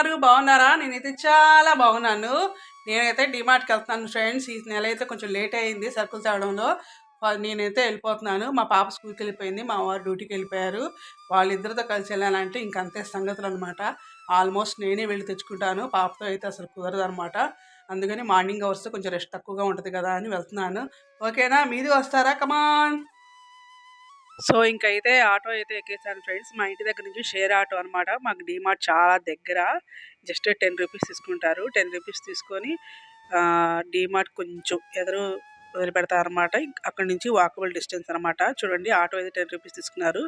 ఉన్నారు బాగున్నారా? నేనైతే చాలా బాగున్నాను. నేనైతే డిమార్ట్కి వెళ్తున్నాను ఫ్రెండ్స్. ఈ నెల అయితే కొంచెం లేట్ అయింది సరుకులు తేవడంలో. నేనైతే వెళ్ళిపోతున్నాను. మా పాప స్కూల్కి వెళ్ళిపోయింది. మా వారు డ్యూటీకి వెళ్ళిపోయారు. వాళ్ళిద్దరితో కలిసి వెళ్ళాలంటే ఇంక అంతే సంగతులు అనమాట ఆల్మోస్ట్ నేనే వెళ్ళి తెచ్చుకుంటాను. పాపతో అయితే అసలు కుదరదు అనమాట. అందుకని మార్నింగ్ అవర్స్ కొంచెం రెస్ట్ తక్కువగా ఉంటుంది కదా అని వెళ్తున్నాను. ఓకేనా? మీది వస్తారా? కమాన్! సో ఇంకైతే ఆటో అయితే ఎక్కేసాను ఫ్రెండ్స్. మా ఇంటి దగ్గర నుంచి షేర్ ఆటో అనమాట మాకు డీమార్ట్ చాలా దగ్గర. జస్ట్ టెన్ రూపీస్ తీసుకుంటారు. టెన్ రూపీస్ తీసుకొని డిమార్ట్ కొంచెం ఎదురు వదిలిపెడతారనమాట అక్కడ నుంచి వాకబుల్ డిస్టెన్స్ అనమాట చూడండి ఆటో అయితే టెన్ రూపీస్ తీసుకున్నారు.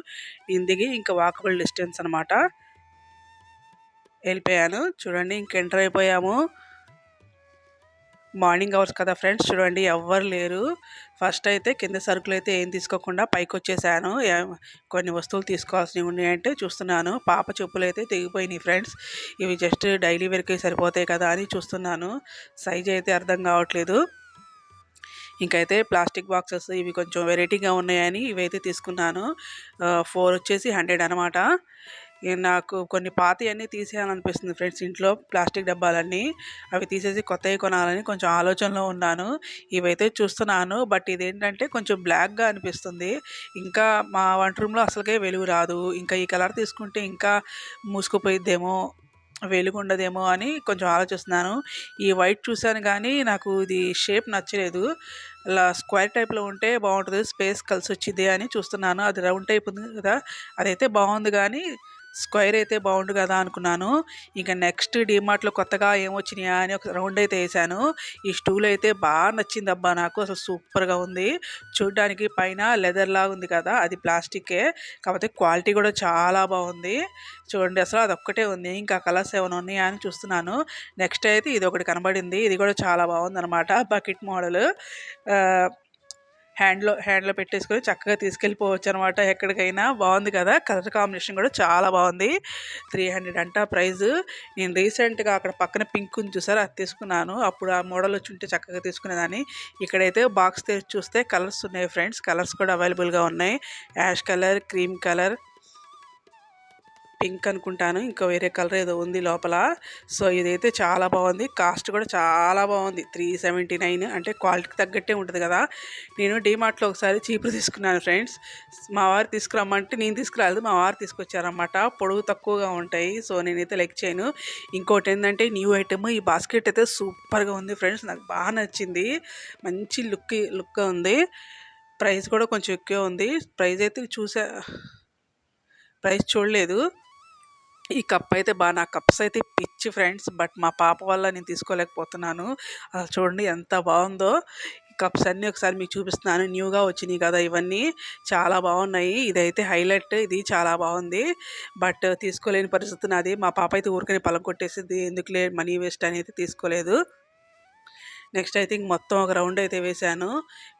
నేను దిగి ఇంకా వాకబుల్ డిస్టెన్స్ అనమాట వెళ్ళిపోయాను. చూడండి ఇంక ఎంటర్ అయిపోయాము. మార్నింగ్ అవర్స్ కదా ఫ్రెండ్స్. చూడండి ఎవ్వరు లేరు. ఫస్ట్ అయితే కింద సరుకులు అయితే ఏం తీసుకోకుండా పైకి వచ్చేసాను. కొన్ని వస్తువులు తీసుకోవాల్సినవి ఉన్నాయంటే చూస్తున్నాను. పాప చెప్పులు అయితే తెగిపోయినాయి ఫ్రెండ్స్. ఇవి జస్ట్ డైలీ వేర్కి సరిపోతాయి కదా అని చూస్తున్నాను. సైజ్ అయితే అర్థం కావట్లేదు. ఇంకైతే ప్లాస్టిక్ బాక్సెస్ ఇవి కొంచెం వెరైటీగా ఉన్నాయని ఇవైతే తీసుకున్నాను. ఫోర్ వచ్చేసి హండ్రెడ్ అనమాట నాకు కొన్ని పాతవన్నీ తీసేయాలనిపిస్తుంది ఫ్రెండ్స్. ఇంట్లో ప్లాస్టిక్ డబ్బాలన్నీ అవి తీసేసి కొత్తవి కొనాలని కొంచెం ఆలోచనలో ఉన్నాను. ఇవైతే చూస్తున్నాను. బట్ ఇదేంటంటే కొంచెం బ్లాక్గా అనిపిస్తుంది. ఇంకా మా వంట రూమ్లో అసలుకే వెలుగు రాదు. ఇంకా ఈ కలర్ తీసుకుంటే ఇంకా మూసుకుపోయిద్దేమో వెలుగు ఉండదేమో అని కొంచెం ఆలోచిస్తున్నాను. ఈ వైట్ చూశాను కానీ నాకు ఇది షేప్ నచ్చలేదు. అలా స్క్వేర్ టైప్లో ఉంటే బాగుంటుంది. స్పేస్ కలిసి వచ్చింది అని చూస్తున్నాను. అది రౌండ్ టైప్ ఉంది కదా అదైతే బాగుంది కానీ స్క్వేర్ అయితే బాగుండు కదా అనుకున్నాను. ఇంకా నెక్స్ట్ డిమార్ట్లో కొత్తగా ఏమొచ్చినాయా అని ఒక రౌండ్ అయితే వేసాను. ఈ స్టూల్ అయితే బాగా నచ్చింది అబ్బా నాకు. అసలు సూపర్గా ఉంది. చూడ్డానికి పైన లెదర్ లాగా ఉంది కదా అది ప్లాస్టికే కాకపోతే క్వాలిటీ కూడా చాలా బాగుంది. చూడండి అసలు అది ఒక్కటే ఉంది. ఇంకా కలర్స్ ఏమైనా ఉన్నాయా అని చూస్తున్నాను. నెక్స్ట్ అయితే ఇది ఒకటి కనబడింది. ఇది కూడా చాలా బాగుంది అనమాట బకెట్ మోడల్. హ్యాండ్లో హ్యాండ్లో పెట్టేసుకొని చక్కగా తీసుకెళ్ళిపోవచ్చు అనమాట ఎక్కడికైనా. బాగుంది కదా? కలర్ కాంబినేషన్ కూడా చాలా బాగుంది. త్రీ హండ్రెడ్ అంట ప్రైస్ నేను రీసెంట్గా అక్కడ పక్కన పింక్ ఉంది చూసారా? అది తీసుకున్నాను. అప్పుడు ఆ మోడల్ వచ్చి ఉంటే చక్కగా తీసుకునేదాన్ని. ఇక్కడైతే బాక్స్ తెరిచి చూస్తే కలర్స్ ఉన్నాయి ఫ్రెండ్స్. కలర్స్ కూడా అవైలబుల్గా ఉన్నాయి. Ash colour cream colour pink అనుకుంటాను. ఇంకా వేరే కలర్ ఏదో ఉంది లోపల. సో ఇదైతే చాలా బాగుంది. కాస్ట్ కూడా చాలా బాగుంది. త్రీ సెవెంటీ నైన్ అంటే క్వాలిటీకి తగ్గట్టే ఉంటుంది కదా. నేను డీమార్ట్లో ఒకసారి చీపురు తీసుకున్నాను ఫ్రెండ్స్. మా వారు తీసుకురమ్మంటే నేను తీసుకురాలేదు. మా వారు తీసుకొచ్చారనమాట పొడవు తక్కువగా ఉంటాయి. సో నేనైతే లెక్ చేయను. ఇంకోటి ఏంటంటే న్యూ ఐటమ్. ఈ బాస్కెట్ అయితే సూపర్గా ఉంది ఫ్రెండ్స్. నాకు బాగా నచ్చింది. మంచి లుక్ లుక్గా ఉంది. ప్రైస్ కూడా కొంచెం ఎక్కువ ఉంది. ప్రైస్ అయితే చూసా ప్రైస్ చూడలేదు. ఈ కప్ అయితే బాగా నా కప్స్ అయితే పిచ్చి ఫ్రెండ్స్ బట్ మా పాప వల్ల నేను తీసుకోలేకపోతున్నాను. అసలు చూడండి ఎంత బాగుందో. ఈ కప్స్ అన్నీ ఒకసారి మీకు చూపిస్తున్నాను. న్యూగా వచ్చినాయి కదా ఇవన్నీ. చాలా బాగున్నాయి. ఇదైతే హైలైట్. ఇది చాలా బాగుంది. బట్ తీసుకోలేని పరిస్థితి నాది. మా పాప అయితే ఊరికనే పలం కొట్టేసింది. ఎందుకులే మనీ వేస్ట్ అనేది తీసుకోలేదు. నెక్స్ట్ అయితే ఇంక మొత్తం ఒక రౌండ్ అయితే వేశాను.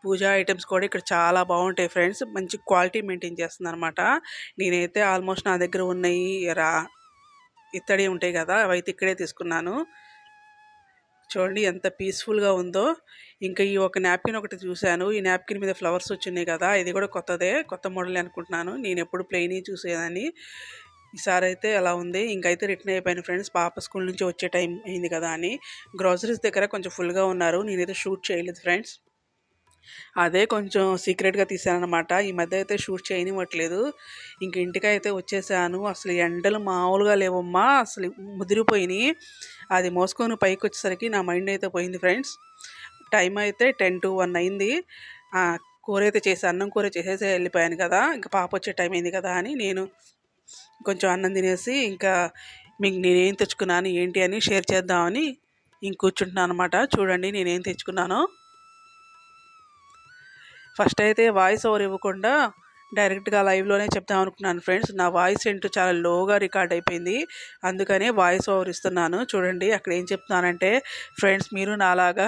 పూజా ఐటమ్స్ కూడా ఇక్కడ చాలా బాగుంటాయి ఫ్రెండ్స్. మంచి క్వాలిటీ మెయింటైన్ చేస్తుంది అనమాట నేనైతే ఆల్మోస్ట్ నా దగ్గర ఉన్నాయి. రా ఇత్తడి ఉంటాయి కదా అవైతే ఇక్కడే తీసుకున్నాను. చూడండి ఎంత పీస్ఫుల్గా ఉందో. ఇంకా ఈ ఒక నాప్కిన్ ఒకటి చూశాను. ఈ నాప్కిన్ మీద ఫ్లవర్స్ వచ్చినాయి కదా ఇది కూడా కొత్తదే కొత్త మోడల్ అనుకుంటున్నాను. నేను ఎప్పుడు ప్లెయిన్ చూసేదాన్ని. ఈసారి అయితే అలా ఉంది. ఇంకైతే రిటర్న్ అయిపోయాను ఫ్రెండ్స్. పాప స్కూల్ నుంచి వచ్చే టైం అయింది కదా అని. గ్రాసరీస్ దగ్గర కొంచెం ఫుల్గా ఉన్నారు. నేనైతే షూట్ చేయలేదు ఫ్రెండ్స్. అదే కొంచెం సీక్రెట్గా తీసానమాట ఈ మధ్య అయితే షూట్ చేయనివ్వట్లేదు. ఇంక ఇంటికైతే వచ్చేసాను. అసలు ఎండలు మామూలుగా లేవమ్మా. అసలు ముదిరిపోయినాయి అది మోసుకొని పైకి వచ్చేసరికి నా మైండ్ అయితే పోయింది ఫ్రెండ్స్. టైం అయితే టెన్ టు వన్ అయింది. కూర అయితే చేసి అన్నం కూర చేసేసి వెళ్ళిపోయాను కదా. ఇంకా పాప వచ్చే టైం అయింది కదా అని నేను కొంచెం అన్నం తినేసి ఇంకా మీకు నేనేం తెచ్చుకున్నాను ఏంటి అని షేర్ చేద్దామని ఇంక కూర్చుంటున్నాను అనమాట చూడండి నేనేం తెచ్చుకున్నానో. ఫస్ట్ అయితే వాయిస్ ఓవర్ ఇవ్వకుండా డైరెక్ట్గా లైవ్లోనే చెప్దాం అనుకున్నాను ఫ్రెండ్స్. నా వాయిస్ ఏంటో చాలా లోగా రికార్డ్ అయిపోయింది. అందుకనే వాయిస్ ఓవర్ ఇస్తున్నాను. చూడండి అక్కడ ఏం చెప్తున్నానంటే ఫ్రెండ్స్ మీరు నాలాగా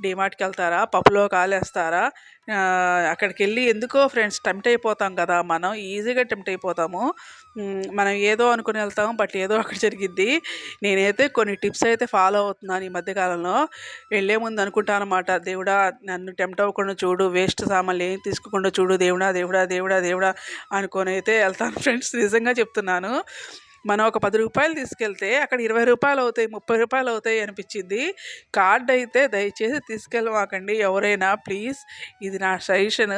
డిమార్ట్కి వెళ్తారా? పప్పులో కాలేస్తారా? అక్కడికి వెళ్ళి ఎందుకో ఫ్రెండ్స్ టెంప్ట్ అయిపోతాం కదా మనం ఈజీగా టెంప్ట్ అయిపోతాము. మనం ఏదో అనుకుని వెళ్తాము బట్ ఏదో అక్కడ జరిగిద్ది. నేనైతే కొన్ని టిప్స్ అయితే ఫాలో అవుతున్నాను ఈ మధ్యకాలంలో వెళ్ళే ముందు అనుకుంటాను అనమాట దేవుడా నన్ను టెంప్ట్ అవ్వకుండా చూడు వేస్ట్ సామాన్లు ఏం తీసుకోకుండా చూడు దేవుడా దేవుడా దేవుడా దేవుడా అనుకొని అయితే వెళ్తాను ఫ్రెండ్స్ నిజంగా చెప్తున్నాను. మనం ఒక పది రూపాయలు తీసుకెళ్తే అక్కడ ఇరవై రూపాయలు అవుతాయి ముప్పై రూపాయలు అవుతాయి అనిపించింది. కార్డ్ అయితే దయచేసి తీసుకెళ్ళమాకండి ఎవరైనా. ప్లీజ్ ఇది నా suggestion.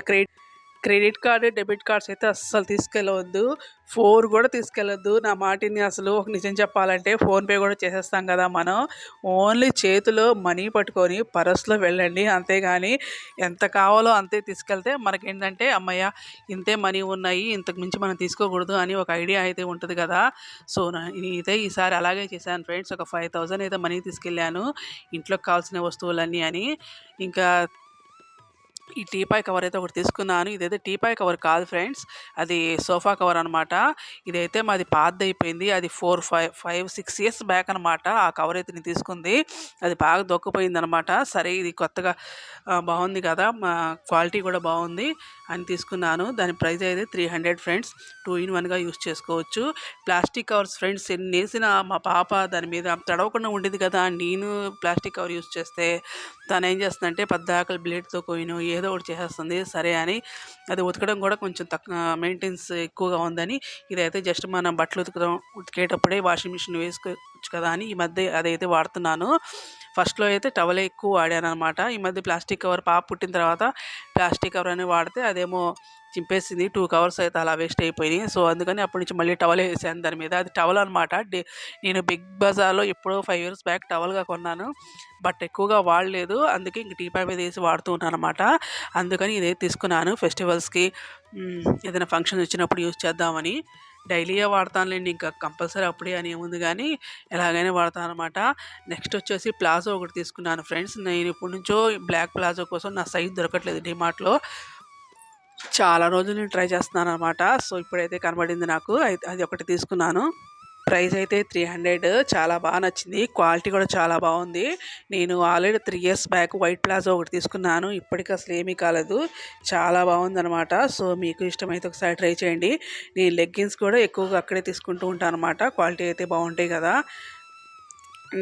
Credit credit card debit cards అయితే అస్సలు తీసుకెళ్ళవద్దు ఫోన్ కూడా తీసుకెళ్ళొద్దు. నా మాటిని అసలు ఒక నిజం చెప్పాలంటే ఫోన్పే కూడా చేసేస్తాం కదా మనం. ఓన్లీ చేతిలో మనీ పట్టుకొని పరస్లో వెళ్ళండి. అంతేగాని ఎంత కావాలో అంతే తీసుకెళ్తే మనకేంటంటే అమ్మయ్య ఇంతే మనీ ఉన్నాయి ఇంతకు మించి మనం తీసుకోకూడదు అని ఒక ఐడియా అయితే ఉంటుంది కదా. సో నేనైతే ఈసారి అలాగే చేశాను ఫ్రెండ్స్. ఒక ఫైవ్ థౌజండ్ అయితే మనీ తీసుకెళ్ళాను. ఇంట్లోకి కావాల్సిన వస్తువులన్నీ అని. ఇంకా ఈ టీపాయ్ కవర్ అయితే ఒకటి తీసుకున్నాను. ఇదైతే టీపాయ్ కవర్ కాదు ఫ్రెండ్స్. అది సోఫా కవర్ అనమాట ఇదైతే మాది పాత్ అయిపోయింది అది four five five six years back అనమాట ఆ కవర్ అయితే నేను తీసుకుంది. అది బాగా దొక్కిపోయింది అనమాట సరే ఇది కొత్తగా బాగుంది కదా. మా క్వాలిటీ కూడా బాగుంది. అని తీసుకున్నాను. దాని ప్రైస్ అయితే three hundred friends two in వన్గా యూస్ చేసుకోవచ్చు. ప్లాస్టిక్ కవర్స్ ఫ్రెండ్స్ ఎన్ని మా పాప దాని మీద తడవకుండా ఉండేది కదా నేను ప్లాస్టిక్ కవర్ యూస్ చేస్తే తను ఏం చేస్తుందంటే పద్దాకలు బ్లేడ్తో కోయిను ఏదో ఒకటి చేసేస్తుంది. సరే అని అది ఉతకడం కూడా కొంచెం తక్కువ మెయింటెన్స్ ఎక్కువగా ఉందని ఇదైతే జస్ట్ మనం బట్టలు ఉతకడం ఉతికేటప్పుడే వాషింగ్ మిషన్ వాడుకోవచ్చు కదా అని ఈ మధ్య అదైతే వాడుతున్నాను. ఫస్ట్లో అయితే టవలే ఎక్కువ వాడాను అనమాట ఈ మధ్య ప్లాస్టిక్ కవర్ పాప పుట్టిన తర్వాత ప్లాస్టిక్ కవర్ అని వాడితే అదేమో చింపేసింది టూ కవర్స్ అయితే అలా వేస్ట్ అయిపోయినాయి. సో అందుకని అప్పటి నుంచి మళ్ళీ టవల్ వేసాను దాని మీద. అది టవల్ అనమాట నేను బిగ్ బజార్లో ఎప్పుడో ఫైవ్ ఇయర్స్ బ్యాక్ టవల్గా కొన్నాను. బట్ ఎక్కువగా వాడలేదు. అందుకే ఇంక టీపా మీద వేసి వాడుతూ ఉన్నాను అనమాట అందుకని ఇదే తీసుకున్నాను ఫెస్టివల్స్కి. ఏదైనా ఫంక్షన్ వచ్చినప్పుడు యూజ్ చేద్దామని. డైలీగా వాడతానులేండి ఇంకా కంపల్సరీ అప్పుడే అని ఏముంది కానీ ఎలాగైనా వాడతాను అనమాట నెక్స్ట్ వచ్చేసి ప్లాజో ఒకటి తీసుకున్నాను ఫ్రెండ్స్. నేను ఇప్పటి నుంచో బ్లాక్ ప్లాజో కోసం నా సైజ్ దొరకట్లేదు డిమార్ట్లో. చాలా రోజులు నేను ట్రై చేస్తున్నాను అనమాట సో ఇప్పుడైతే కనబడింది నాకు. అది ఒకటి తీసుకున్నాను. ప్రైస్ అయితే త్రీ హండ్రెడ్. చాలా బాగా నచ్చింది. క్వాలిటీ కూడా చాలా బాగుంది. నేను already three years back white palazzo ఒకటి తీసుకున్నాను. ఇప్పటికి అసలు ఏమీ కాలేదు. చాలా బాగుందనమాట సో మీకు ఇష్టమైతే ఒకసారి ట్రై చేయండి. నేను లెగ్గిన్స్ కూడా ఎక్కువగా అక్కడే తీసుకుంటూ ఉంటాను అనమాట క్వాలిటీ అయితే బాగుంటాయి కదా.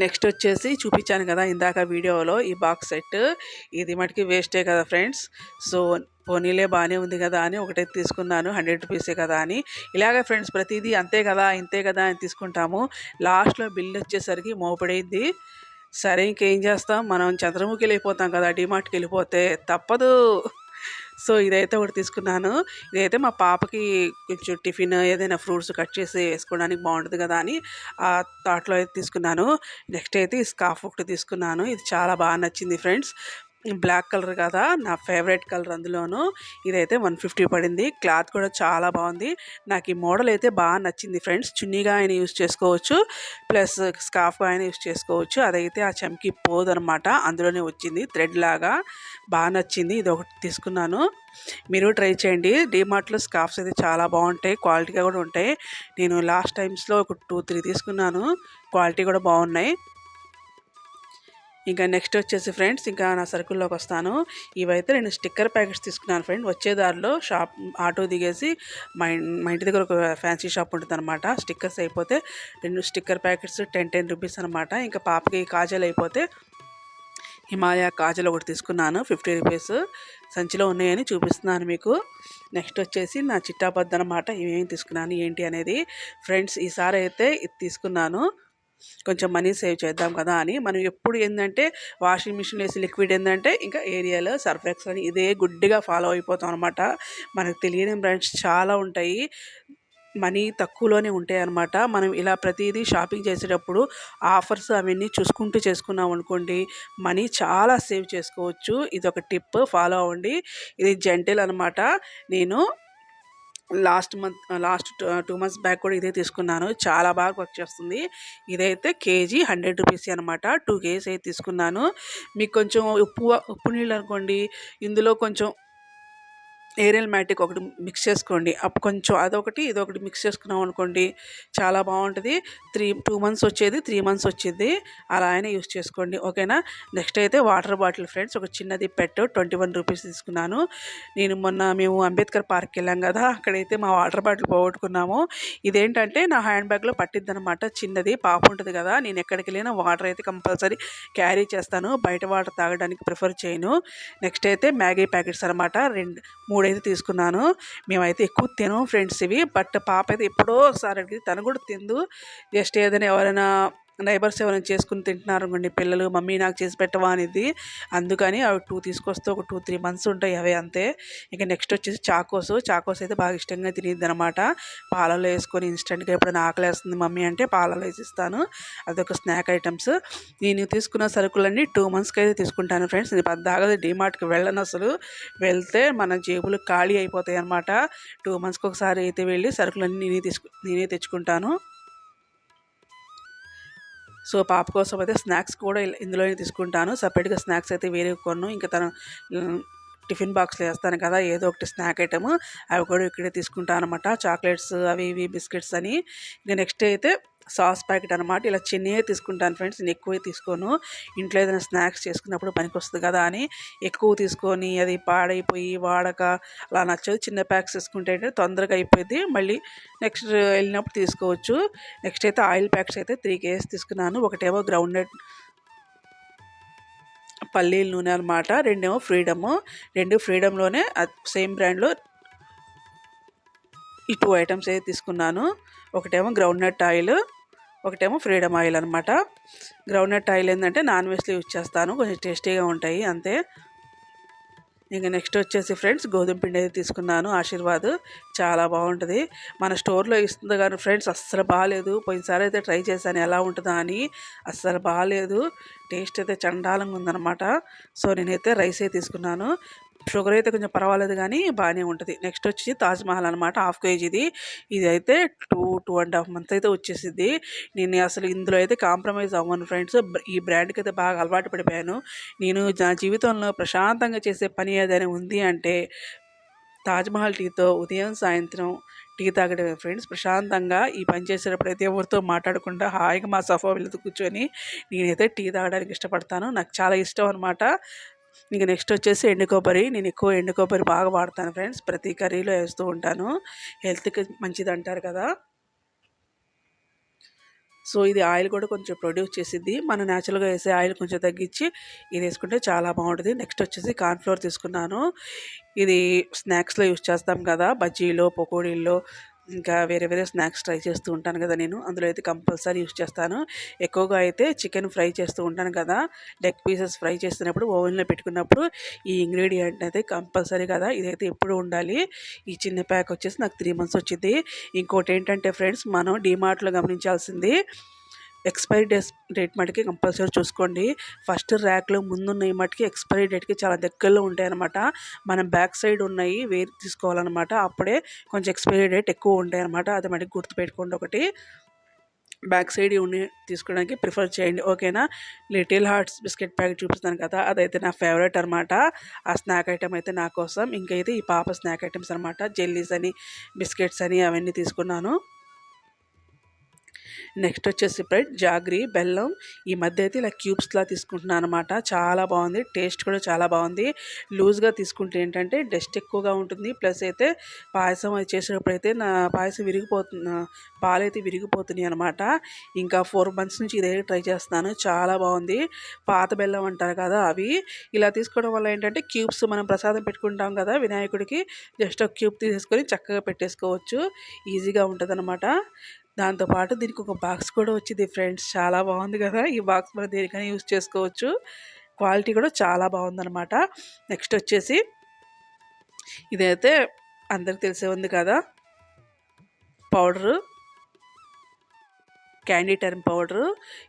నెక్స్ట్ వచ్చేసి చూపించాను కదా ఇందాక వీడియోలో ఈ బాక్స్ సెట్ ఇది మటుకి వేస్టే కదా ఫ్రెండ్స్ సో పోనీలే బాగానే ఉంది కదా అని ఒకటే తీసుకున్నాను హండ్రెడ్ రూపీసే కదా అని. ఇలాగే ఫ్రెండ్స్ ప్రతిదీ అంతే కదా ఇంతే కదా అని తీసుకుంటాము. లాస్ట్లో బిల్ వచ్చేసరికి మోపడైంది. సరే ఇంకేం చేస్తాం? మనం చంద్రముఖి వెళ్ళిపోతాం కదా డిమార్ట్కి వెళ్ళిపోతే తప్పదు. సో ఇదైతే ఒకటి తీసుకున్నాను. ఇదైతే మా పాపకి కొంచెం టిఫిన్ ఏదైనా ఫ్రూట్స్ కట్ చేసి వేసుకోవడానికి బాగుంటుంది కదా అని ఆ థాట్లో అయితే తీసుకున్నాను. నెక్స్ట్ అయితే ఈ స్కార్ఫ్ ఒకటి తీసుకున్నాను. ఇది చాలా బాగా నచ్చింది ఫ్రెండ్స్. బ్లాక్ కలర్ కదా నా ఫేవరెట్ కలర్ అందులోను. ఇదైతే వన్ ఫిఫ్టీ పడింది. క్లాత్ కూడా చాలా బాగుంది. నాకు ఈ మోడల్ అయితే బాగా నచ్చింది ఫ్రెండ్స్. చున్నీగా ఆయన యూస్ చేసుకోవచ్చు. ప్లస్ స్కార్ఫ్గా ఆయన యూస్ చేసుకోవచ్చు. అదైతే ఆ చమ్కి పోదనమాట అందులోనే వచ్చింది. థ్రెడ్ లాగా బాగా నచ్చింది. ఇది ఒకటి తీసుకున్నాను. మీరు ట్రై చేయండి. డీమార్ట్లో స్కార్ఫ్స్ అయితే చాలా బాగుంటాయి. క్వాలిటీగా కూడా ఉంటాయి. నేను లాస్ట్ టైమ్స్లో ఒక టూ త్రీ తీసుకున్నాను. క్వాలిటీ కూడా బాగున్నాయి. ఇంకా నెక్స్ట్ వచ్చేసి ఫ్రెండ్స్ ఇంకా నా సరుకుల్లోకి వస్తాను. ఇవైతే నేను స్టిక్కర్ ప్యాకెట్స్ తీసుకున్నాను ఫ్రెండ్ వచ్చే దారిలో షాప్ ఆటో దిగేసి మా మా ఇంటి దగ్గర ఒక ఫ్యాన్సీ షాప్ ఉంటుంది అనమాట స్టిక్కర్స్ అయిపోతే రెండు sticker packets ten ten rupees అనమాట ఇంకా పాపకి కాజల్ అయిపోతే హిమాలయ కాజల్ ఒకటి తీసుకున్నాను ఫిఫ్టీ రూపీస్ సంచిలో ఉన్నాయని చూపిస్తున్నాను మీకు. నెక్స్ట్ వచ్చేసి నా చిట్టాబద్ద అనమాట ఏమేమి తీసుకున్నాను ఏంటి అనేది. ఫ్రెండ్స్ ఈసారి అయితే ఇది తీసుకున్నాను. కొంచెం మనీ సేవ్ చేద్దాం కదా అని. మనం ఎప్పుడు ఏంటంటే వాషింగ్ మిషన్ వేసి లిక్విడ్ ఏంటంటే ఇంకా ఏరియాలో సర్ఫెక్స్ అని ఇదే గుడ్డిగా ఫాలో అయిపోతాం అనమాట మనకు తెలియని బ్రాండ్స్ చాలా ఉంటాయి. మనీ తక్కువలోనే ఉంటాయి అనమాట మనం ఇలా ప్రతిదీ షాపింగ్ చేసేటప్పుడు ఆఫర్స్ అవన్నీ చూసుకుంటూ చేసుకున్నాం అనుకోండి మనీ చాలా సేవ్ చేసుకోవచ్చు. ఇది ఒక టిప్ ఫాలో అవ్వండి. ఇది జెంటిల్ అనమాట నేను last month last two months back కూడా ఇదే తీసుకున్నాను. చాలా బాగా వర్క్ చేస్తుంది. ఇదైతే కేజీ హండ్రెడ్ రూపీస్ అనమాట టూ కేజీస్ అయితే తీసుకున్నాను. మీకు కొంచెం ఉప్పు ఉప్పు నీళ్ళు అనుకోండి. ఇందులో కొంచెం ఏరియల్ మ్యాటిక్ ఒకటి మిక్స్ చేసుకోండి. అప్పుడు కొంచెం అదొకటి ఇదొకటి మిక్స్ చేసుకున్నాం అనుకోండి చాలా బాగుంటుంది. త్రీ టూ మంత్స్ వచ్చేది త్రీ మంత్స్ వచ్చేది. అలా అయినా యూస్ చేసుకోండి. ఓకేనా? నెక్స్ట్ అయితే వాటర్ బాటిల్ ఫ్రెండ్స్ ఒక చిన్నది పెట్టు ట్వంటీ వన్ రూపీస్ తీసుకున్నాను. నేను మొన్న మేము అంబేద్కర్ పార్క్కి వెళ్ళాం కదా అక్కడైతే మా వాటర్ బాటిల్ పోగొట్టుకున్నాము. ఇదేంటంటే నా హ్యాండ్ బ్యాగ్లో పట్టిద్ది అనమాట చిన్నది పాప ఉంటుంది కదా నేను ఎక్కడికి వెళ్ళినా వాటర్ అయితే కంపల్సరీ క్యారీ చేస్తాను. బయట వాటర్ తాగడానికి ప్రిఫర్ చేయను. నెక్స్ట్ అయితే మ్యాగీ ప్యాకెట్స్ అనమాట రెండు మూడు మూడైతే తీసుకున్నాను. మేమైతే ఎక్కువ తినం ఫ్రెండ్స్ ఇవి. బట్ పాప అయితే ఎప్పుడో ఒకసారి అడిగి తను కూడా తిందు. జస్ట్ ఏదైనా ఎవరైనా నైబర్స్ ఎవరైనా చేసుకుని తింటున్నారు అనుకోండి పిల్లలు మమ్మీ నాకు చేసి పెట్టవా అనేది. అందుకని అవి టూ తీసుకొస్తే ఒక టూ త్రీ మంత్స్ ఉంటాయి అవే అంతే. ఇంకా నెక్స్ట్ వచ్చేసి చాకోస్. చాకోస్ అయితే బాగా ఇష్టంగా తినేది అనమాట పాలలో వేసుకొని ఇన్స్టెంట్గా ఎప్పుడైనా ఆకలి వేస్తుంది మమ్మీ అంటే పాలలో వేసిస్తాను. అదొక స్నాక్ ఐటమ్స్. నేను తీసుకున్న సరుకులన్నీ టూ మంత్స్కి అయితే తీసుకుంటాను ఫ్రెండ్స్. నేను పద్దాగా డిమార్ట్కి వెళ్ళను అసలు. వెళ్తే మన జేబులు ఖాళీ అయిపోతాయి అనమాట టూ మంత్స్కి ఒకసారి అయితే వెళ్ళి సరుకులన్నీ నేనే తీసుకు నేనే తెచ్చుకుంటాను. సో పాప కోసం అయితే స్నాక్స్ కూడా ఇందులోనే తీసుకుంటాను. సపరేట్గా స్నాక్స్ అయితే వేరే కొను ఇంకా తను టిఫిన్ బాక్స్లో వేస్తాను కదా ఏదో ఒకటి స్నాక్ ఐటమ్. అవి కూడా ఇక్కడే తీసుకుంటాను అనమాట చాక్లెట్స్ అవి ఇవి బిస్కెట్స్ అని. ఇంకా నెక్స్ట్ అయితే సాస్ ప్యాకెట్ అనమాట ఇలా చిన్నవే తీసుకుంటాను ఫ్రెండ్స్. నేను ఎక్కువే తీసుకోను. ఇంట్లో ఏదైనా స్నాక్స్ చేసుకున్నప్పుడు పనికి వస్తుంది కదా అని ఎక్కువ తీసుకొని అది పాడైపోయి వాడక అలా నచ్చదు. చిన్న ప్యాక్స్ తీసుకుంటే తొందరగా అయిపోయింది మళ్ళీ నెక్స్ట్ వెళ్ళినప్పుడు తీసుకోవచ్చు. నెక్స్ట్ అయితే ఆయిల్ ప్యాక్స్ అయితే త్రీ కేజెస్ తీసుకున్నాను. ఒకటేమో గ్రౌండెడ్ పల్లీల నూనె అనమాట రెండేమో ఫ్రీడము. రెండు ఫ్రీడంలోనే సేమ్ బ్రాండ్లో ఈ టూ ఐటమ్స్ అయితే తీసుకున్నాను. ఒకటేమో గ్రౌండ్ నట్ ఆయిల్ ఒకటేమో ఫ్రీడమ్ ఆయిల్ అనమాట గ్రౌండ్ నట్ ఆయిల్ ఏంటంటే నాన్ వెజ్లో యూజ్ చేస్తాను కొంచెం టేస్టీగా ఉంటాయి అంతే. ఇంకా నెక్స్ట్ వచ్చేసి ఫ్రెండ్స్ గోధుమ పిండి అయితే తీసుకున్నాను ఆశీర్వాద్. చాలా బాగుంటుంది. మన స్టోర్లో ఇస్తుంది కానీ ఫ్రెండ్స్ అస్సలు బాగాలేదు పోయినసారి అయితే ట్రై చేశాను ఎలా ఉంటుందా అని. అస్సలు బాగాలేదు టేస్ట్ అయితే చండాలంగా ఉందన్నమాట. సో నేనైతే రైస్ అయితే తీసుకున్నాను. షుగర్ అయితే కొంచెం పర్వాలేదు కానీ బాగానే ఉంటుంది. నెక్స్ట్ వచ్చి తాజ్మహల్ అనమాట హాఫ్ కేజీది ఇది. అయితే two two and half month అయితే వచ్చేసింది నేను అసలు ఇందులో అయితే కాంప్రమైజ్ అవ్వను ఫ్రెండ్స్. ఈ బ్రాండ్కి అయితే బాగా అలవాటు పడిపోయాను. నేను నా జీవితంలో ప్రశాంతంగా చేసే పని ఏదైనా ఉంది అంటే తాజ్మహల్ టీతో ఉదయం సాయంత్రం టీ తాగడమే ఫ్రెండ్స్. ప్రశాంతంగా ఈ పని చేసేటప్పుడు అయితే ఎవరితో మాట్లాడకుండా హాయిగా మా సఫా వెళ్తూ కూర్చొని నేనైతే టీ తాగడానికి ఇష్టపడతాను. నాకు చాలా ఇష్టం అనమాట ఇంకా నెక్స్ట్ వచ్చేసి ఎండు కొబ్బరి. నేను ఎక్కువ ఎండు కొబ్బరి బాగా వాడతాను ఫ్రెండ్స్. ప్రతి కర్రీలో వేస్తూ ఉంటాను. హెల్త్కి మంచిది అంటారు కదా. సో ఇది ఆయిల్ కూడా కొంచెం ప్రొడ్యూస్ చేసిద్ది. మనం న్యాచురల్గా వేసే ఆయిల్ కొంచెం తగ్గించి ఇది వేసుకుంటే చాలా బాగుంటుంది. నెక్స్ట్ వచ్చేసి కార్న్ఫ్లోర్ తీసుకున్నాను. ఇది స్నాక్స్లో యూస్ చేస్తాం కదా. బజ్జీలో పకోడీల్లో ఇంకా వేరే వేరే స్నాక్స్ ట్రై చేస్తూ ఉంటాను కదా నేను. అందులో అయితే కంపల్సరీ యూస్ చేస్తాను. ఎక్కువగా అయితే చికెన్ ఫ్రై చేస్తూ ఉంటాను కదా. లెగ్ పీసెస్ ఫ్రై చేస్తున్నప్పుడు ఓవెన్లో పెట్టుకున్నప్పుడు ఈ ఇంగ్రీడియంట్ అయితే కంపల్సరీ కదా. ఇదైతే ఎప్పుడు ఉండాలి. ఈ చిన్న ప్యాక్ వచ్చేసి నాకు త్రీ మంత్స్ వచ్చింది. ఇంకోటి ఏంటంటే ఫ్రెండ్స్ మనం డిమార్ట్లో గమనించాల్సింది ఎక్స్పైరీ డేస్ డేట్ మటుకి కంపల్సరీ చూసుకోండి. ఫస్ట్ ర్యాక్లో ముందున్నవి మటుకి ఎక్స్పైరీ డేట్కి చాలా దగ్గరలో ఉంటాయి అనమాట మనం బ్యాక్ సైడ్ ఉన్నాయి వేరు తీసుకోవాలన్నమాట. అప్పుడే కొంచెం ఎక్స్పైరీ డేట్ ఎక్కువ ఉంటాయి అనమాట అది మటుకు గుర్తుపెట్టుకోండి ఒకటి. బ్యాక్ సైడ్ ఉండి తీసుకోవడానికి ప్రిఫర్ చేయండి. ఓకేనా? లిటిల్ హార్ట్స్ బిస్కెట్ ప్యాకెట్ చూపిస్తాను కదా అదైతే నా ఫేవరెట్ అనమాట ఆ స్నాక్ ఐటమ్ అయితే నా కోసం. ఇంకైతే ఈ పాప స్నాక్ ఐటమ్స్ అనమాట జెల్లీస్ అని బిస్కెట్స్ అని అవన్నీ తీసుకున్నాను. నెక్స్ట్ వచ్చేసి ఫ్రెండ్ జాగ్రీ బెల్లం. ఈ మధ్య అయితే ఇలా క్యూబ్స్లా తీసుకుంటున్నాను అనమాట చాలా బాగుంది. టేస్ట్ కూడా చాలా బాగుంది. లూజ్గా తీసుకుంటే ఏంటంటే డస్ట్ ఎక్కువగా ఉంటుంది. ప్లస్ అయితే పాయసం అది చేసేటప్పుడు అయితే నా పాయసం విరిగిపోతున్న పాలైతే విరిగిపోతున్నాయి అనమాట ఇంకా ఫోర్ మంత్స్ నుంచి ఇదే ట్రై చేస్తున్నాను. చాలా బాగుంది. పాత బెల్లం అంటారు కదా అవి. ఇలా తీసుకోవడం వల్ల ఏంటంటే క్యూబ్స్ మనం ప్రసాదం పెట్టుకుంటాం కదా వినాయకుడికి జస్ట్ ఒక క్యూబ్ తీసేసుకొని చక్కగా పెట్టేసుకోవచ్చు. ఈజీగా ఉంటుంది అనమాట దాంతోపాటు దీనికి ఒక బాక్స్ కూడా వచ్చింది ఫ్రెండ్స్. చాలా బాగుంది కదా ఈ బాక్స్ మనం దేనికైనా యూజ్ చేసుకోవచ్చు. క్వాలిటీ కూడా చాలా బాగుందనమాట నెక్స్ట్ వచ్చేసి ఇదైతే అందరికి తెలిసే ఉంది కదా. పౌడరు. Candy term powder.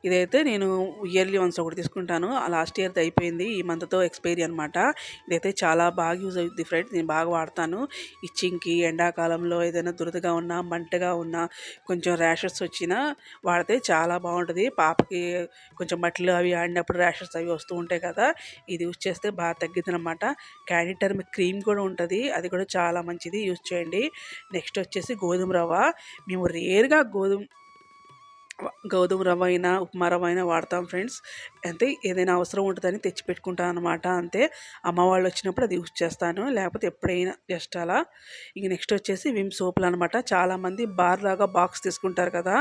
ఇదైతే నేను ఇయర్లీ వన్స్ ఒకటి తీసుకుంటాను. లాస్ట్ ఇయర్ది అయిపోయింది. ఈ మంత్తో ఎక్స్పైరీ అనమాట ఇదైతే చాలా బాగా యూజ్ అవుతుంది ఫ్రెండ్స్. నేను బాగా వాడతాను. ఇచ్చింగ్కి ఎండాకాలంలో ఏదైనా దురదగా ఉన్నా మంటగా ఉన్నా కొంచెం ర్యాషెస్ వచ్చినా వాడితే చాలా బాగుంటుంది. పాపకి కొంచెం మట్లు అవి ఆడినప్పుడు ర్యాషెస్ అవి వస్తూ ఉంటాయి కదా ఇది యూజ్ చేస్తే బాగా తగ్గింది అనమాట క్యాండీ టర్మ్ క్రీమ్ కూడా ఉంటుంది. అది కూడా చాలా మంచిది. యూజ్ చేయండి. నెక్స్ట్ వచ్చేసి గోధుమ రవ్వ. మేము రేర్గా గోధుమ గోధుమ రవ్వ అయినా ఉప్మా రవ్వ అయినా వాడతాం ఫ్రెండ్స్. అంటే ఏదైనా అవసరం ఉంటుందని తెచ్చిపెట్టుకుంటాను అనమాట అంతే. అమ్మ వాళ్ళు వచ్చినప్పుడు అది యూజ్ చేస్తాను. లేకపోతే ఎప్పుడైనా జస్ట్ అలా. ఇంక నెక్స్ట్ వచ్చేసి విమ్ సోపులు అనమాట చాలామంది బార్ లాగా బాక్స్ తీసుకుంటారు కదా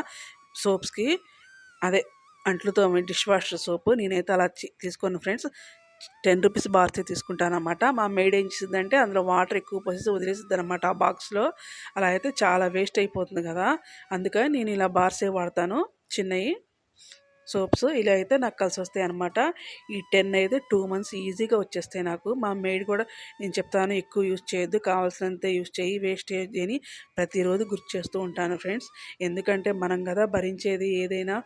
సోప్స్కి. అదే అంట్లతో డిష్ వాషర్ సోపు. నేనైతే అలా తీసుకున్నాను ఫ్రెండ్స్. టెన్ రూపీస్ బార్సే తీసుకుంటాను అనమాట మా మేడ్ ఏం చేసిందంటే అందులో వాటర్ ఎక్కువ పోసేసి వదిలేసిద్ది అనమాట ఆ బాక్స్లో. అలా అయితే చాలా వేస్ట్ అయిపోతుంది కదా. అందుకని నేను ఇలా బార్సే వాడతాను చిన్నవి సోప్స్ ఇలా అయితే నాకు కలిసి వస్తాయి అనమాట ఈ టెన్ అయితే టూ మంత్స్ ఈజీగా వచ్చేస్తాయి నాకు. మా మేడ్ కూడా నేను చెప్తాను ఎక్కువ యూజ్ చేయొద్దు కావాల్సినంత యూజ్ చేయి వేస్ట్ అని ప్రతిరోజు గుర్తు చేస్తూ ఉంటాను ఫ్రెండ్స్. ఎందుకంటే మనం కదా భరించేది ఏదైనా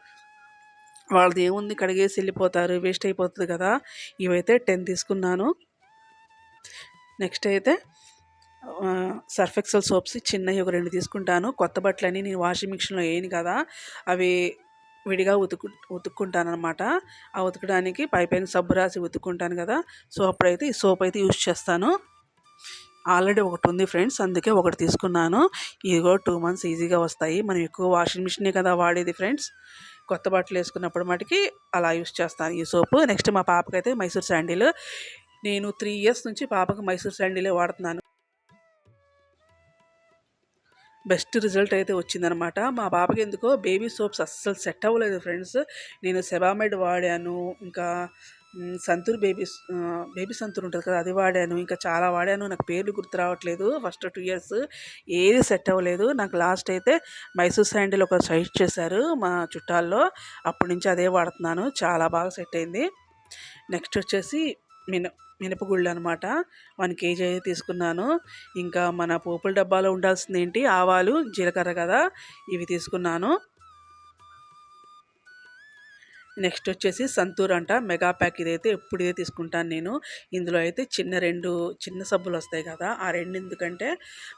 వాళ్ళది ఏముంది? కడిగేసి వెళ్ళిపోతారు. వేస్ట్ అయిపోతుంది కదా. ఇవైతే టెన్ తీసుకున్నాను. నెక్స్ట్ అయితే సర్ఫెక్సల్ సోప్స్ చిన్నవి ఒక రెండు తీసుకుంటాను. కొత్త బట్టలన్నీ నేను వాషింగ్ మిషన్లో వేయను కదా. అవి విడిగా ఉతుకు ఉతుక్కుంటాను అనమాట ఆ ఉతకడానికి పై పైన సబ్బు రాసి ఉతుక్కుంటాను కదా. సో అప్పుడైతే ఈ సోప్ అయితే యూజ్ చేస్తాను. ఆల్రెడీ ఒకటి ఉంది ఫ్రెండ్స్. అందుకే ఒకటి తీసుకున్నాను. ఇదిగో టూ మంత్స్ ఈజీగా వస్తాయి. మనం ఎక్కువ వాషింగ్ మిషనే కదా వాడేది ఫ్రెండ్స్. కొత్త బట్టలు వేసుకున్నప్పుడు మటుకి అలా యూస్ చేస్తాను ఈ సోపు. నెక్స్ట్ మా పాపకైతే మైసూర్ శాండిల్. నేను త్రీ ఇయర్స్ నుంచి పాపకు మైసూర్ శాండిలే వాడుతున్నాను. బెస్ట్ రిజల్ట్ అయితే వచ్చిందనమాట. మా పాపకి ఎందుకో బేబీ సోప్స్ అస్సలు సెట్ అవ్వలేదు ఫ్రెండ్స్. నేను సెబామెడ్ వాడాను. ఇంకా సంతూర్ బేబీ బేబీ సంతూర్ ఉంటుంది కదా అది వాడాను. ఇంకా చాలా వాడాను. నాకు పేర్లు గుర్తు రావట్లేదు. ఫస్ట్ టూ ఇయర్స్ ఏది సెట్ అవ్వలేదు. నాకు లాస్ట్ అయితే మైసూర్ శాండిల్ ఒక సైజ్ చేశారు మా చుట్టాల్లో. అప్పటి నుంచి అదే వాడుతున్నాను. చాలా బాగా సెట్ అయింది. నెక్స్ట్ వచ్చేసి మిన మినపగుళ్ళు అనమాట వన్ కేజీ అయితే తీసుకున్నాను. ఇంకా మన పోపుల డబ్బాలో ఉండాల్సింది ఏంటి? ఆవాలు జీలకర్ర కదా ఇవి తీసుకున్నాను. నెక్స్ట్ వచ్చేసి సంతూర్ అంట. మెగా ప్యాక్ ఇదైతే ఎప్పుడు ఇదే తీసుకుంటాను నేను. ఇందులో అయితే చిన్న రెండు చిన్న సబ్బులు వస్తాయి కదా. ఆ రెండు ఎందుకంటే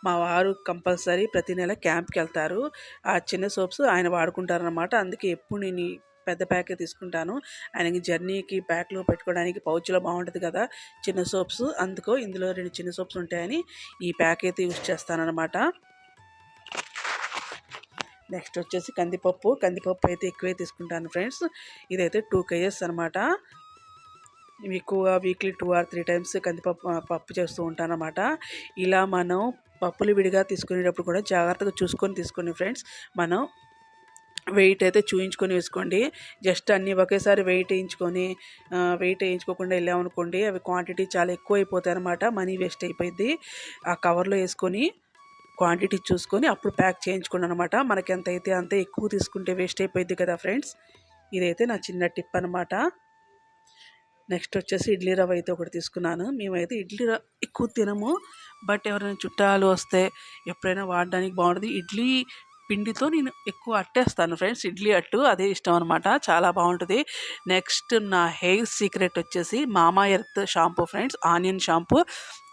మా వారు కంపల్సరీ ప్రతి నెల క్యాంప్కి వెళ్తారు ఆ చిన్న సోప్స్ ఆయన వాడుకుంటారనమాట అందుకే ఎప్పుడు నేను పెద్ద ప్యాకే తీసుకుంటాను. ఆయనకి జర్నీకి ప్యాక్లో పెట్టుకోవడానికి పౌచ్లో బాగుంటుంది కదా చిన్న సోప్స్. అందుకో ఇందులో రెండు చిన్న సోప్స్ ఉంటాయని ఈ ప్యాక్ అయితే యూజ్ చేస్తానన్నమాట. నెక్స్ట్ వచ్చేసి కందిపప్పు. కందిపప్పు అయితే ఎక్కువే తీసుకుంటాను ఫ్రెండ్స్. ఇదైతే టూ కేజెస్ అనమాట ఎక్కువగా weekly two or three times కందిపప్పు పప్పు చేస్తూ ఉంటాను అనమాట ఇలా మనం పప్పులు విడిగా తీసుకునేటప్పుడు కూడా జాగ్రత్తగా చూసుకొని తీసుకోండి ఫ్రెండ్స్. మనం వెయిట్ అయితే చూయించుకొని వేసుకోండి. జస్ట్ అన్నీ ఒకేసారి వెయిట్ వేయించుకొని వెయిట్ వేయించుకోకుండా వెళ్ళామనుకోండి అవి క్వాంటిటీ చాలా ఎక్కువ అయిపోతాయి అనమాట మనీ వేస్ట్ అయిపోయింది. ఆ కవర్లో వేసుకొని క్వాంటిటీ చూసుకొని అప్పుడు ప్యాక్ చేయించుకున్నాను అనమాట మనకి ఎంత అయితే అంతే ఎక్కువ తీసుకుంటే వేస్ట్ అయిపోయింది కదా ఫ్రెండ్స్. ఇదైతే నా చిన్న టిప్ అనమాట నెక్స్ట్ వచ్చేసి ఇడ్లీ రవ్వ అయితే ఒకటి తీసుకున్నాను. మేమైతే ఇడ్లీ ఎక్కువ తినము. బట్ ఎవరైనా చుట్టాలు వస్తే ఎప్పుడైనా వాడడానికి బాగుంటుంది. ఇడ్లీ పిండితో నేను ఎక్కువ అట్టేస్తాను ఫ్రెండ్స్. ఇడ్లీ అట్టు అదే ఇష్టం అనమాట చాలా బాగుంటుంది. నెక్స్ట్ నా హెయిర్ సీక్రెట్ వచ్చేసి Mamaearth shampoo friends. Onion shampoo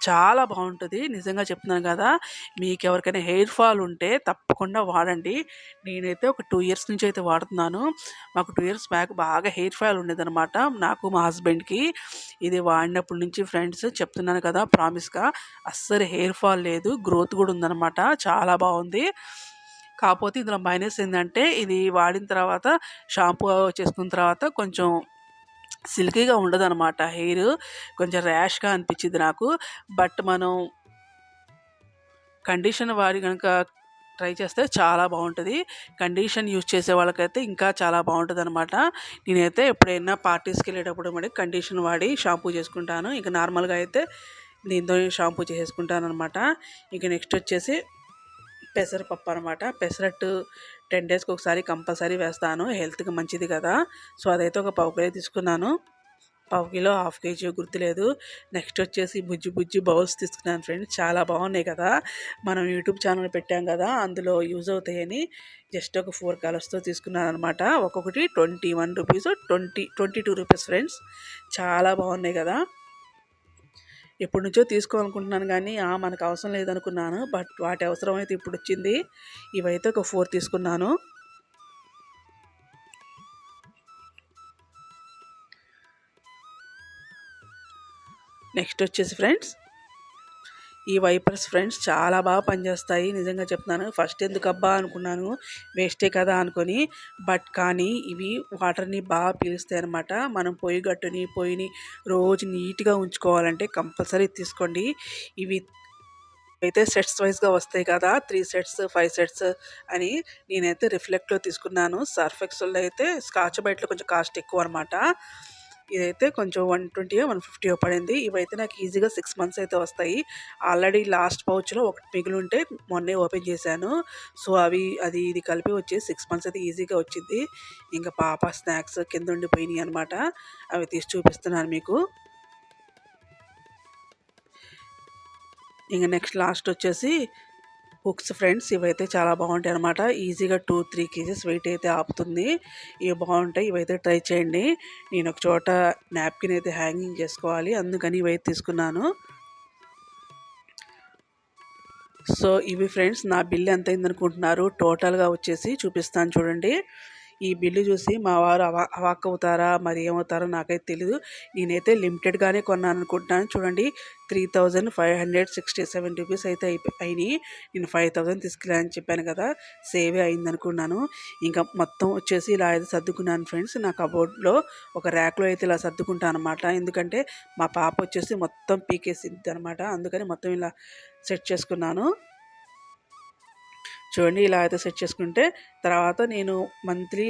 చాలా బాగుంటుంది. నిజంగా చెప్తున్నాను కదా మీకు ఎవరికైనా హెయిర్ ఫాల్ ఉంటే తప్పకుండా వాడండి. నేనైతే ఒక టూ ఇయర్స్ నుంచి అయితే వాడుతున్నాను. మాకు టూ ఇయర్స్ బ్యాక్ బాగా హెయిర్ ఫాల్ ఉండేదన్నమాట నాకు మా హస్బెండ్కి. ఇది వాడినప్పటి నుంచి ఫ్రెండ్స్ చెప్తున్నాను కదా ప్రామిస్గా. అస్సలు హెయిర్ ఫాల్ లేదు గ్రోత్ కూడా ఉందన్నమాట. చాలా బాగుంది. కాకపోతే ఇందులో మైనస్ ఏంటంటే ఇది వాడిన తర్వాత షాంపూ చేసుకున్న తర్వాత కొంచెం సిల్కీగా ఉండదు అనమాట హెయిర్ కొంచెం ర్యాష్గా అనిపించింది నాకు. బట్ మనం కండిషన్ వాడి కనుక ట్రై చేస్తే చాలా బాగుంటుంది. కండిషన్ యూజ్ చేసే వాళ్ళకైతే ఇంకా చాలా బాగుంటుంది అనమాట నేనైతే ఎప్పుడైనా పార్టీస్కి వెళ్ళేటప్పుడు మరి కండిషన్ వాడి షాంపూ చేసుకుంటాను. ఇంకా నార్మల్గా అయితే దీంతో షాంపూ చేసేసుకుంటాను అనమాట ఇక నెక్స్ట్ వచ్చేసి పెసరపప్పు అనమాట. పెసరట్టు టెన్ డేస్కి ఒకసారి కంపల్సరీ వేస్తాను. హెల్త్కి మంచిది కదా. సో అదైతే ఒక పావు కిలో తీసుకున్నాను. పావు కిలో హాఫ్ కేజీ గుర్తులేదు. నెక్స్ట్ వచ్చేసి బుజ్జి బుజ్జి బౌల్స్ తీసుకున్నాను ఫ్రెండ్స్. చాలా బాగున్నాయి కదా. మనం యూట్యూబ్ ఛానల్ పెట్టాం కదా. అందులో యూజ్ అవుతాయని జస్ట్ ఒక ఫోర్ కలర్స్తో తీసుకున్నాను అనమాట. ఒక్కొక్కటి twenty one rupees twenty twenty two rupees friends. చాలా బాగున్నాయి కదా. ఎప్పటి నుంచో తీసుకోవాలనుకుంటున్నాను కానీ మనకు అవసరం లేదనుకున్నాను. బట్ వాటి అవసరం అయితే ఇప్పుడు వచ్చింది ఇవైతే ఒక ఫోర్ తీసుకున్నాను. నెక్స్ట్ వచ్చేసి ఫ్రెండ్స్ ఈ వైపర్స్ ఫ్రెండ్స్ చాలా బాగా పనిచేస్తాయి. నిజంగా చెప్తున్నాను. ఫస్ట్ ఎందుకబ్బా అనుకున్నాను? వేస్టే కదా అనుకొని. బట్ కానీ ఇవి వాటర్ని బాగా పీలుస్తాయి అనమాట మనం పొయ్యి గట్టుని పొయ్యిని రోజు నీట్గా ఉంచుకోవాలంటే కంపల్సరీ తీసుకోండి. ఇవి అయితే సెట్స్ వైజ్గా వస్తాయి కదా త్రీ సెట్స్ ఫైవ్ సెట్స్ అని నేనైతే రిఫ్లెక్ట్లో తీసుకున్నాను. సర్ఫ్ ఎక్సెల్లో అయితే స్కాచ్ బయటలో కొంచెం కాస్ట్ ఎక్కువ అనమాట ఇదైతే కొంచెం వన్ ట్వంటీ వన్ ఫిఫ్టీ పడింది. ఇవైతే నాకు ఈజీగా సిక్స్ మంత్స్ అయితే వస్తాయి. ఆల్రెడీ లాస్ట్ పౌచ్లో ఒకటి మిగిలి ఉంటే మొన్నే ఓపెన్ చేశాను. సో అవి అది ఇది కలిపి వచ్చి సిక్స్ మంత్స్ అయితే ఈజీగా వచ్చింది. ఇంకా పాప స్నాక్స్ కింద ఉండిపోయినాయి అనమాట అవి తీసి చూపిస్తున్నాను మీకు. ఇంకా నెక్స్ట్ లాస్ట్ వచ్చేసి హుక్స్ ఫ్రెండ్స్ ఇవైతే చాలా బాగుంటాయి అనమాట ఈజీగా టూ త్రీ కేజీస్ వెయిట్ అయితే ఆపుతుంది. ఇవి బాగుంటాయి ఇవైతే ట్రై చేయండి. నేను ఒక చోట నాప్కిన్ అయితే హ్యాంగింగ్ చేసుకోవాలి. అందుకని ఇవైతే తీసుకున్నాను. సో ఇవి ఫ్రెండ్స్ నా బిల్ ఎంత అయిందనుకుంటున్నారు టోటల్గా వచ్చేసి చూపిస్తాను చూడండి. ఈ బిల్లు చూసి మా వారు అవా అవాక్ అవుతారా మరి ఏమవుతారో నాకైతే తెలియదు నేనైతే లిమిటెడ్గానే కొన్నాను అనుకుంటున్నాను చూడండి three thousand five hundred sixty seven rupees అయితే అయిపోయి అయినాయి. నేను ఫైవ్ థౌజండ్ తీసుకెళ్ళాలని చెప్పాను కదా సేవే అయింది అనుకున్నాను ఇంకా మొత్తం వచ్చేసి ఇలా అయితే సర్దుకున్నాను ఫ్రెండ్స్. నా కబోర్డ్లో ఒక ర్యాక్లో అయితే ఇలా సర్దుకుంటాను అనమాట ఎందుకంటే మా పాప వచ్చేసి మొత్తం పీకేసింది అనమాట అందుకని మొత్తం ఇలా సెట్ చేసుకున్నాను. చూడండి ఇలా అయితే సెట్ చేసుకుంటే తర్వాత నేను మంత్లీ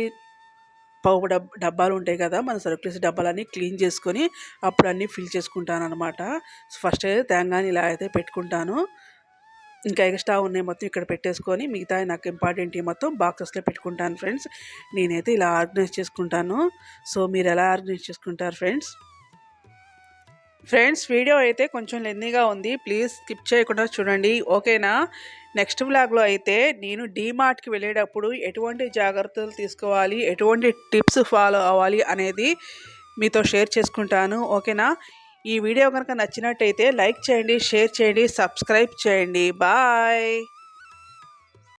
పౌపు డబ్ డబ్బాలు ఉంటాయి కదా మన సరుకులేసి డబ్బాలన్నీ క్లీన్ చేసుకొని అప్పుడు అన్నీ ఫిల్ చేసుకుంటాను అనమాట ఫస్ట్ అయితే తేంగాని ఇలా అయితే పెట్టుకుంటాను. ఇంకా ఎక్స్ట్రా ఉన్నాయి మొత్తం ఇక్కడ పెట్టేసుకొని మిగతా నాకు ఇంపార్టెంట్ మొత్తం బాక్సెస్లో పెట్టుకుంటాను ఫ్రెండ్స్. నేనైతే ఇలా ఆర్గనైజ్ చేసుకుంటాను. సో మీరు ఎలా ఆర్గనైజ్ చేసుకుంటారు ఫ్రెండ్స్? ఫ్రెండ్స్ వీడియో అయితే కొంచెం లెందీగా ఉంది. ప్లీజ్ స్కిప్ చేయకుండా చూడండి. ఓకేనా? నెక్స్ట్ వ్లాగ్లో అయితే నేను డీమార్ట్కి వెళ్ళేటప్పుడు ఎటువంటి జాగ్రత్తలు తీసుకోవాలి ఎటువంటి టిప్స్ ఫాలో అవ్వాలి అనేది మీతో షేర్ చేసుకుంటాను. ఓకేనా? ఈ వీడియో కనుక నచ్చినట్టయితే లైక్ చేయండి షేర్ చేయండి సబ్స్క్రైబ్ చేయండి. బాయ్!